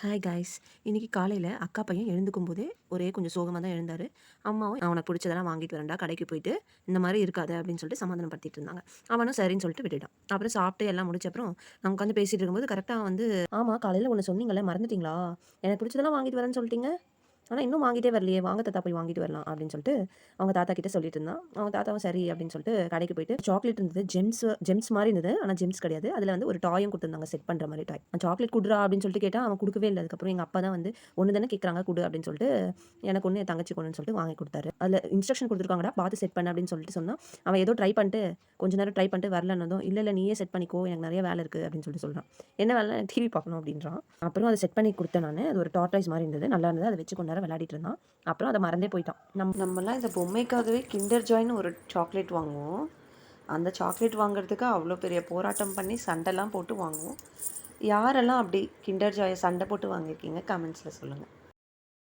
Hi guys இன்றைக்கி காலையில் அக்கா பையன் எழுந்துக்கும் போதே ஒரே கொஞ்சம் சோகமாக தான் எழுந்தார். அம்மாவும் அவனுக்கு பிடிச்சதெல்லாம் வாங்கிட்டு வரேன்டா கடைக்கு போயிட்டு இந்த மாதிரி இருக்காது அப்படின்னு சொல்லிட்டு சமாதானப்படுத்திட்டு இருந்தாங்க. அவனும் சரின்னு சொல்லிட்டு விட்டுட்டான். அப்புறம் சாப்பிட்டு எல்லாம் முடிச்ச அப்புறம் நான் உட்காந்து பேசிகிட்டு இருக்கும்போது கரெக்டாக வந்து ஆமாம் காலையில் ஒன்று சொன்னீங்களே மறந்துட்டீங்களா? எனக்கு பிடிச்சதெல்லாம் வாங்கிட்டு வரேன்னு சொல்லிட்டீங்க. ஆனால் இன்னும் வாங்கிட்டே வரலையே வாங்க தாத்தா போய் வாங்கிட்டு வரலாம் அப்படின்னு சொல்லிட்டு அவங்க தாத்தா கிட்ட சொல்லிட்டு இருந்தான். அவங்க தாத்தாவும் சரி அப்படின்னு சொல்லிட்டு கடைக்கு போயிட்டு சாக்லேட் இருந்தது ஜெம்ஸ் ஜெம்ஸ் மாதிரி இருந்தது ஆனால் ஜெம்ஸ் கிடையாது. அதில் வந்து ஒரு டாயும் கொடுத்துருந்தாங்க செட் பண்ணுற மாதிரி டாய் சாக்லேட் குடுறா அப்படின்னு சொல்லிட்டு கேட்டால் அவன் கொடுக்கவே இல்லை. அதுக்கப்புறம் எங்கள் அப்பா தான் வந்து ஒன்று தானே கேட்குறாங்க கொடு அப்படின்னு சொல்லிட்டு எனக்கு ஒன்று என் தங்கச்சி கொண்டுன்னு சொல்லிட்டு வாங்கி கொடுத்தாரு. அதில் இன்ஸ்ட்ரக்ஷன் கொடுத்துருக்காங்கடா பார்த்து செட் பண்ண அப்படின்னு சொல்லிட்டு சொன்னால் அவன் ஏதோ ட்ரை பண்ணிட்டு கொஞ்ச நேரம் ட்ரை பண்ணிட்டு வரலன்னதும் இல்லை இல்லை நீயே செட் பண்ணிக்கோ எனக்கு நிறைய வேலை இருக்குது அப்படின்னு சொல்லிட்டு சொல்கிறான் என்ன வேலை? டிவி பார்க்கணும் அப்படின்றான். அப்புறம் அதை செட் பண்ணி கொடுத்தேன் நான். அது ஒரு டாட்டாய்ஸ் மாதிரி இருந்தது நல்லா இருந்தது. அதை வச்சு கொஞ்ச நேரம் விளையாடிட்டு இருந்தான். அப்புறம் அதை மறந்தே போயிட்டான். நம் நம்மலாம் இந்த பொம்மைக்காகவே கிண்டர் ஜாய்னு ஒரு சாக்லேட் வாங்குவோம். அந்த சாக்லேட் வாங்குறதுக்கு அவ்வளோ பெரிய போராட்டம் பண்ணி சண்டைலாம் போட்டு வாங்குவோம். யாரெல்லாம் அப்படி கிண்டர் ஜாயை சண்டை போட்டு வாங்கியிருக்கீங்க? கமெண்ட்ஸில் சொல்லுங்கள்